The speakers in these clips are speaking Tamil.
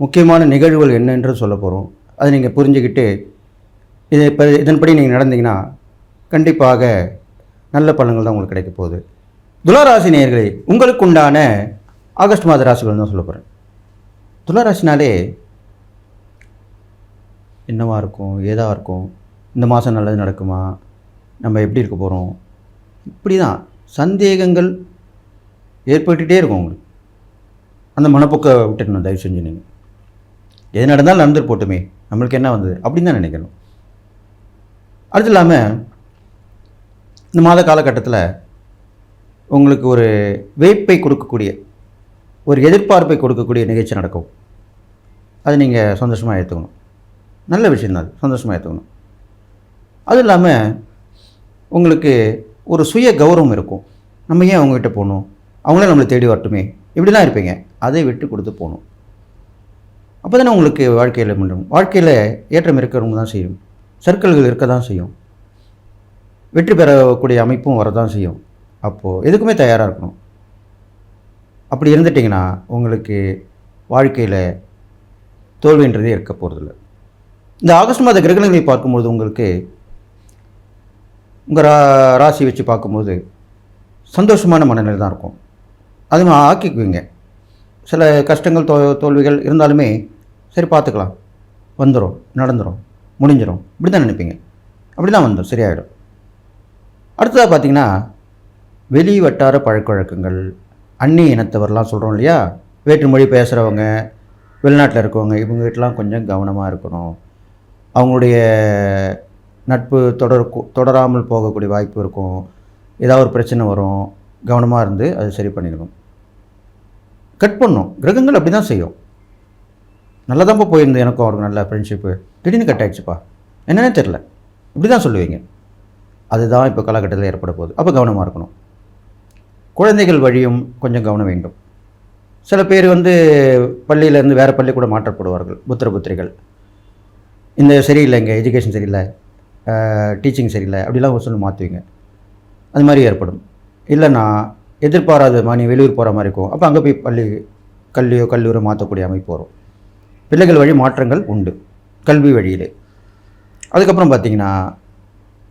முக்கியமான நிகழ்வுகள் என்னென்று சொல்ல போகிறோம் அதை நீங்கள் புரிஞ்சுக்கிட்டு இதை இப்போ இதன்படி நீங்கள் நடந்தீங்கன்னா கண்டிப்பாக நல்ல பலன்கள் தான் உங்களுக்கு கிடைக்க போகுது. துளாராசி நேயர்களே உங்களுக்கு உண்டான ஆகஸ்ட் மாத ராசிகள் தான் சொல்ல போகிறேன் துளாராசினாலே என்னவா இருக்கும் ஏதாக இருக்கும் இந்த மாதம் நல்லது நடக்குமா நம்ம எப்படி இருக்க போகிறோம் இப்படி தான் சந்தேகங்கள் ஏற்பட்டுகிட்டே இருக்கும் உங்களுக்கு. அந்த மனப்போக்கை விட்டுடணும் தயவு செஞ்சு நீங்கள் எது நடந்தாலும் நடந்துட்டு போட்டுமே. நம்மளுக்கு என்ன வந்தது? அப்படின்னு தான் நினைக்கணும். அடுத்து இல்லாமல் இந்த மாத காலகட்டத்தில் உங்களுக்கு ஒரு வேப்பை கொடுக்கக்கூடிய ஒரு எதிர்பார்ப்பை கொடுக்கக்கூடிய நிகழ்ச்சி நடக்கும். அது நீங்கள் சந்தோஷமாக ஏற்றுக்கணும் நல்ல விஷயம் அது. சந்தோஷமாக ஏற்றுக்கணும் அதுவும் இல்லாமல் உங்களுக்கு ஒரு சுய கௌரவம் இருக்கும். நம்ம ஏன் அவங்ககிட்ட போகணும்? அவங்களே நம்மளை தேடி வரட்டுமே. இப்படிலாம் இருப்பீங்க. அதை விட்டு கொடுத்து போகணும். அப்போ தானே உங்களுக்கு வாழ்க்கையில் முடியும் வாழ்க்கையில் ஏற்றம் இருக்கிறவங்க தான் செய்யும். சர்க்கிள்கள் இருக்க தான் செய்யும். வெற்றி பெறக்கூடிய அமைப்பும் வரதான் செய்யும். அப்போது எதுக்குமே தயாராக இருக்கணும். அப்படி இருந்துட்டிங்கன்னா உங்களுக்கு வாழ்க்கையில் தோல்வின்றதே இருக்க போகிறதில்ல இந்த ஆகஸ்ட் மாத கிரகணங்களை பார்க்கும்போது உங்களுக்கு உங்கள் ரா ராசி வச்சு பார்க்கும்போது சந்தோஷமான மனநிலை தான் இருக்கும். அது ஆக்கிக்குவீங்க. சில கஷ்டங்கள் தோ தோல்விகள் இருந்தாலுமே சரி பார்த்துக்கலாம். வந்துடும் நடந்துடும் முடிஞ்சிடும் இப்படி தான் நினைப்பீங்க. அப்படி தான் வந்துடும் சரியாயிடும். அடுத்ததாக பார்த்தீங்கன்னா வெளி வட்டார பழக்கவழக்கங்கள். அந்நிய இனத்தவர்லாம் சொல்கிறோம் இல்லையா? வேற்றுமொழி பேசுகிறவங்க வெளிநாட்டில் இருக்கவங்க இவங்க வீட்டெலாம் கொஞ்சம் கவனமாக இருக்கணும். அவங்களுடைய நட்பு தொடர் தொடராமல் போகக்கூடிய வாய்ப்பு இருக்கும். ஏதாவது ஒரு பிரச்சனை வரும் கவனமாக இருந்து அது சரி பண்ணிக்கணும் கட் பண்ணும். கிரகங்கள் அப்படி தான் செய்யும். நல்லா தான்ப்பா போயிருந்தது எனக்கும் அவருக்கு நல்ல ஃப்ரெண்ட்ஷிப்பு திடீர்னு கட் ஆகிடுச்சுப்பா என்னென்னே தெரில இப்படி தான் சொல்லுவீங்க. அதுதான் இப்போ காலகட்டத்தில் ஏற்பட போகுது. அப்போ கவனமாக இருக்கணும். குழந்தைகள் வழியும் கொஞ்சம் கவனம் வேண்டும். சில பேர் வந்து பள்ளியிலேருந்து வேறு பள்ளி கூட மாற்றப்படுவார்கள். புத்திர புத்திரிகள். இந்த சரியில்லைங்க எஜுகேஷன் சரியில்லை டீச்சிங் சரியில்லை அப்படிலாம் சொல்லி மாற்றுவீங்க அது மாதிரி ஏற்படும். இல்லைன்னா எதிர்பாராத மாதிரி வெளியூர் போகிற மாதிரி இருக்கும். அப்போ அங்கே போய் பள்ளி கல்வியோ கல்லூரியோ மாற்றக்கூடிய அமைப்பு வரும். பிள்ளைகள் வழி மாற்றங்கள் உண்டு. கல்வி வழியிலே. அதுக்கப்புறம் பார்த்தீங்கன்னா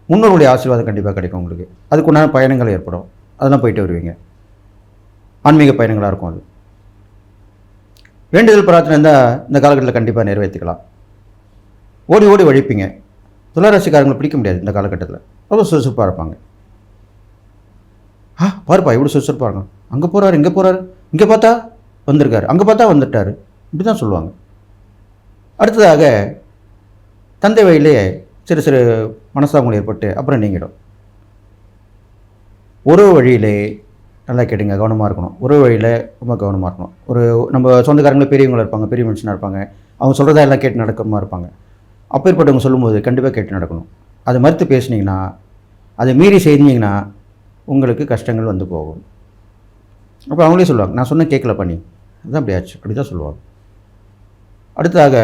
முன்னோருடைய ஆசீர்வாதம் கண்டிப்பாக கிடைக்கும் உங்களுக்கு. அதுக்குண்டான பயணங்கள் ஏற்படும். அதெல்லாம் போயிட்டு வருவீங்க. ஆன்மீக பயணங்களாக இருக்கும் அது. வேண்டுதல் பிரார்த்தனை இருந்தால் இந்த காலகட்டத்தில் கண்டிப்பாக நிறைவேற்றிக்கலாம். ஓடி ஓடி வழிப்பீங்க துளராசிக்காரங்களை பிடிக்க முடியாது இந்த காலகட்டத்தில். ரொம்ப சுறுசுறுப்பாக இருப்பாங்க. ஆ பாருப்பா இவ்வளோ சுறுசுறுப்பாக அங்கே போகிறாரு இங்கே போகிறாரு இங்கே பார்த்தா வந்திருக்காரு. அங்கே பார்த்தா வந்துட்டார். இப்படி தான் சொல்லுவாங்க. அடுத்ததாக தந்தை வழியிலே சிறு சிறு மனஸ்தாபங்கள் ஏற்பட்டு அப்புறம் நீங்கிடும். ஒரு வழியிலே நல்லா கேட்டுங்க கவனமாக இருக்கணும். ஒரு வழியில் ரொம்ப கவனமாக இருக்கணும். ஒரு நம்ம சொந்தக்காரங்களே பெரியவங்களா இருப்பாங்க பெரிய மனுஷனாக இருப்பாங்க. அவங்க சொல்கிறதா எல்லாம் கேட்டு நடக்கிறமா இருப்பாங்க. அப்பேற்பட்டவங்க சொல்லும்போது கண்டிப்பாக கேட்டு நடக்கணும். அதை மறுத்து பேசுனீங்கன்னா அதை மீறி செய்தீங்கன்னா உங்களுக்கு கஷ்டங்கள் வந்து போகும். அப்போ அவங்களே சொல்லுவாங்க நான் சொன்ன கேட்கல பண்ணி. அதுதான் அப்படி ஆச்சு. அப்படி தான் சொல்லுவாங்க. அடுத்ததாக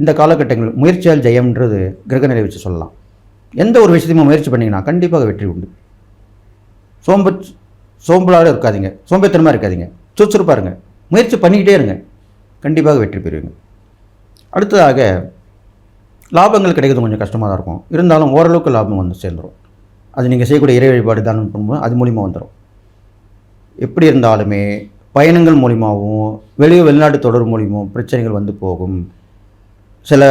இந்த காலகட்டங்கள் முயற்சியால் ஜெயம்ன்றது கிரகநிலை வச்சு சொல்லலாம். எந்த ஒரு விஷயத்தையும் முயற்சி பண்ணிங்கன்னா கண்டிப்பாக வெற்றி உண்டு. சோம்பு சோம்பலாக இருக்காதிங்க. சோம்பேத்தனமாக இருக்காதிங்க. சுறுசுறுப்பாக இருங்க. முயற்சி பண்ணிக்கிட்டே இருங்க. கண்டிப்பாக வெற்றி பெறுவீங்க. அடுத்ததாக லாபங்கள் கிடைக்கிறது கொஞ்சம் கஷ்டமாக தான் இருக்கும். இருந்தாலும் ஓரளவுக்கு லாபம் வந்து சேர்ந்துடும் அது நீங்கள் செய்யக்கூடிய இறை வழிபாடு தான் பண்ணும்போது அது மூலிமா வந்துடும் எப்படி இருந்தாலுமே பயணங்கள் மூலிமாவும் வெளியே வெளிநாட்டு தொடர் மூலியமும் பிரச்சனைகள் வந்து போகும். சில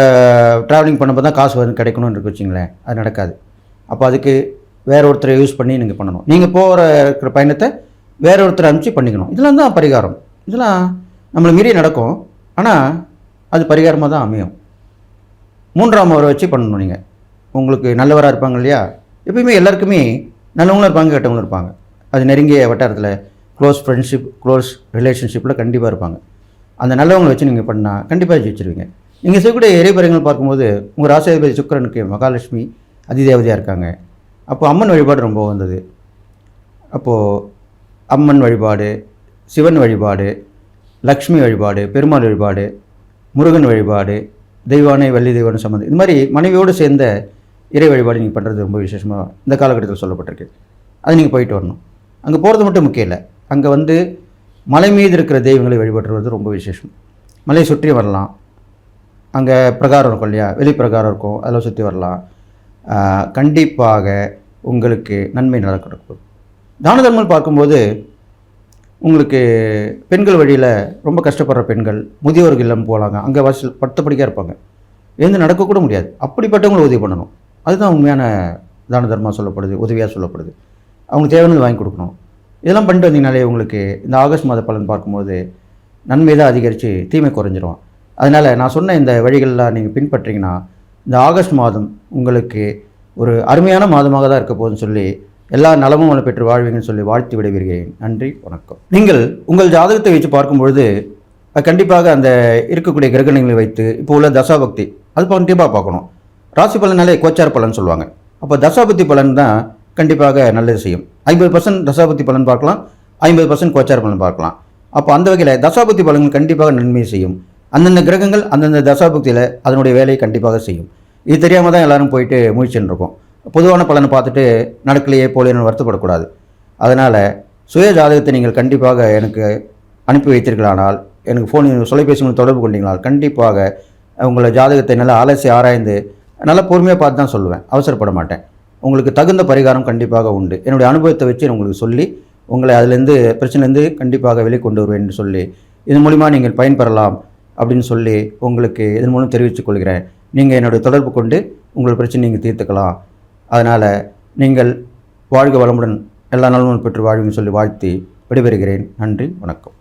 ட்ராவலிங் பண்ணும்போது தான் காசு வந்து கிடைக்கணும்னு இருக்கு வச்சிங்களேன். அது நடக்காது. அப்போ அதுக்கு வேற ஒருத்தரை யூஸ் பண்ணி நீங்கள் பண்ணணும். நீங்கள் போகிற இருக்கிற பயணத்தை வேற ஒருத்தரை அனுப்பிச்சு பண்ணிக்கணும். இதெல்லாம் தான் பரிகாரம். இதெல்லாம் நம்மளை மீறி நடக்கும். ஆனால் அது பரிகாரமாக தான் அமையும். மூன்றாம் முறை வச்சு பண்ணணும் நீங்கள் உங்களுக்கு நல்லவராக இருப்பாங்க இல்லையா? எப்பயுமே எல்லாருக்குமே நல்லவங்களும் இருப்பாங்க கெட்டவங்களும் இருப்பாங்க. அது நெருங்கிய வட்டாரத்தில் க்ளோஸ் ஃப்ரெண்ட்ஷிப் க்ளோஸ் ரிலேஷன்ஷிப்பில் கண்டிப்பாக இருப்பாங்க. அந்த நல்லவங்களை வச்சு நீங்கள் பண்ணால் கண்டிப்பாக ஜெயிச்சிருவீங்க. நீங்கள் செய்யக்கூடிய இறைபறங்கள் பார்க்கும்போது உங்கள் ராசாதிபதி சுக்கரனுக்கு மகாலட்சுமி அதிதேவதையாக இருக்காங்க. அப்போ அம்மன் வழிபாடு ரொம்ப வந்தது. அப்போது அம்மன் வழிபாடு சிவன் வழிபாடு லக்ஷ்மி வழிபாடு பெருமாள் வழிபாடு முருகன் வழிபாடு தெய்வானை வள்ளி தெய்வான சம்மந்தம் இது மாதிரி மனைவியோடு சேர்ந்த இறை வழிபாடு நீங்கள் பண்ணுறது ரொம்ப விசேஷமாக இந்த காலகட்டத்தில் சொல்லப்பட்டிருக்கு. அது நீங்கள் போயிட்டு வரணும். அங்கே போகிறது மட்டும் முக்கியம் இல்லை. அங்கே வந்து மலை மீது இருக்கிற தெய்வங்களை வழிபடுறது ரொம்ப விசேஷம். மலையை சுற்றி வரலாம். அங்கே பிரகாரம் இருக்கும் இல்லையா? வெளி பிரகாரம் இருக்கும். அதில் சுற்றி வரலாம். கண்டிப்பாக உங்களுக்கு நன்மை நடக்கும் தான தர்மம் பார்க்கும்போது உங்களுக்கு பெண்கள் வழியில் ரொம்ப கஷ்டப்படுற பெண்கள் முதியோர்கள் இல்லம் போகலாங்க அங்கே வசல் படுத்த படிக்காக இருப்பாங்க. எழுந்து நடக்கக்கூட முடியாது. அப்படிப்பட்டவங்களை உதவி பண்ணணும். அதுதான் உண்மையான தான தர்மம் சொல்லப்படுது உதவியாக சொல்லப்படுது. அவங்களுக்கு தேவையானது வாங்கி கொடுக்கணும். இதெல்லாம் பண்ணிட்டு வந்தீங்கனாலே உங்களுக்கு இந்த ஆகஸ்ட் மாத பலன் பார்க்கும்போது நன்மை தான் அதிகரித்து தீமை குறைஞ்சிரும். அதனால் நான் சொன்ன இந்த வழிகளெலாம் நீங்கள் பின்பற்றீங்கன்னா இந்த ஆகஸ்ட் மாதம் உங்களுக்கு ஒரு அருமையான மாதமாக தான் இருக்க போகுதுன்னு சொல்லி எல்லா நலமும் வளம் பெற்று வாழ்வீங்கன்னு சொல்லி வாழ்த்து விடைபெறுகிறேன். நன்றி வணக்கம். நீங்கள் உங்கள் ஜாதகத்தை வச்சு பார்க்கும்பொழுது கண்டிப்பாக அந்த இருக்கக்கூடிய கிரகணங்களை வைத்து இப்போ உள்ள தசாபக்தி அது கண்டிப்பாக பார்க்கணும். ராசி பலனாலே கோச்சார் பலன் சொல்லுவாங்க. அப்போ தசாபதி பலன் தான் கண்டிப்பாக நல்லது செய்யும். ஐம்பது பர்சன்ட் தசாபதி பலன் பார்க்கலாம். ஐம்பது பர்சன்ட் கோச்சார் பலன் பார்க்கலாம். அப்போ அந்த வகையில் தசாபக்தி பலன்கள் கண்டிப்பாக நன்மை செய்யும். அந்தந்த கிரகங்கள் அந்தந்த தசாபக்தியில் அதனுடைய வேலையை கண்டிப்பாக செய்யும். இது தெரியாமல் தான் எல்லோரும் போயிட்டு முயற்சின்னு இருக்கோம். பொதுவான பலனை பார்த்துட்டு நடக்கலையே போலேன்னு வருத்தப்படக்கூடாது. அதனால் சுய ஜாதகத்தை நீங்கள் கண்டிப்பாக எனக்கு அனுப்பி வைத்தீர்களானால் எனக்கு ஃபோன் தொலைபேசி தொடர்பு கொண்டீங்களால் கண்டிப்பாக உங்களை ஜாதகத்தை நல்லா அலசி ஆராய்ந்து நல்லா பொறுமையாக பார்த்து தான் சொல்லுவேன். அவசரப்பட மாட்டேன். உங்களுக்கு தகுந்த பரிகாரம் கண்டிப்பாக உண்டு. என்னுடைய அனுபவத்தை வச்சு உங்களுக்கு சொல்லி உங்களை அதுலேருந்து பிரச்சனைலேருந்து கண்டிப்பாக வெளிக்கொண்டு வருவேன் என்று சொல்லி இதன் மூலிமா நீங்கள் பயன்பெறலாம் அப்படின்னு சொல்லி உங்களுக்கு இதன் மூலம் தெரிவித்துக் கொள்கிறேன். நீங்கள் என்னுடைய தொடர்பு கொண்டு உங்கள் பிரச்சனை நீங்கள் தீர்த்துக்கலாம். அதனால் நீங்கள் வாழ்க வளமுடன் எல்லா நலமும் பெற்று வாழ்வின்னு சொல்லி வாழ்த்தி விடைபெறுகிறேன். நன்றி வணக்கம்.